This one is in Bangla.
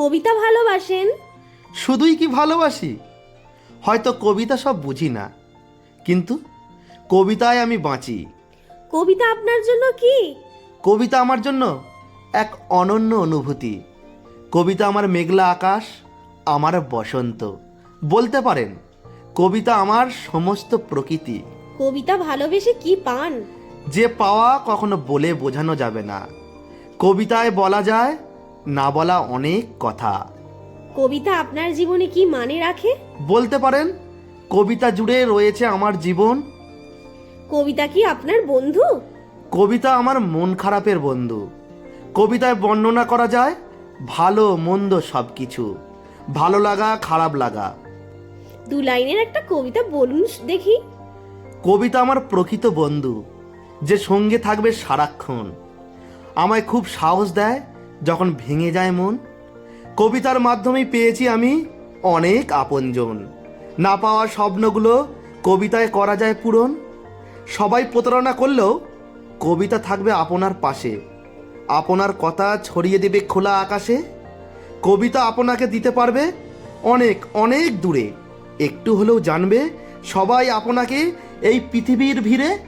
কবিতা ভালোবাসেন? শুধুই কি ভালোবাসি? হয়তো কবিতা সব বুঝি না। কিন্তু কবিতায় আমি বাঁচি। কবিতা আপনার জন্য কি? কবিতা আমার জন্য এক অনন্য অনুভূতি। কবিতা আমার মেঘলা আকাশ আমার বসন্ত। বলতে পারেন কবিতা আমার সমস্ত প্রকৃতি। কবিতা ভালোবেসে কি পান? যে পাওয়া কখনো বলে বোঝানো যাবে না। কবিতায় বলা যায় না বলা অনেক কথা। কবিতা আপনার জীবনে কি মানে রাখে? বলতে পারেন কবিতা জুড়ে রয়েছে আমার জীবন। কবিতা কি আপনার বন্ধু? কবিতা আমার মন খারাপের বন্ধু। কবিতায় বর্ণনা করা যায় ভালো মন্দ সব কিছু ভালো লাগা খারাপ লাগা। দু লাইনের একটা কবিতা বলুন দেখি। কবিতা আমার প্রকৃত বন্ধু যে সঙ্গে থাকবে সারাক্ষণ। আমায় খুব সাহস দেয় যখন ভেঙে যায় মন, কবিতার মাধ্যমেই পেয়েছি আমি অনেক আপনজন। না পাওয়া স্বপ্নগুলো কবিতায় করা যায় পূরণ। সবাই প্রতারণা করলেও কবিতা থাকবে আপনার পাশে। আপনার কথা ছড়িয়ে দেবে খোলা আকাশে। কবিতা আপনাকে দিতে পারবে অনেক অনেক দূরে। একটু হলেও জানবে সবাই আপনাকে এই পৃথিবীর ভিড়ে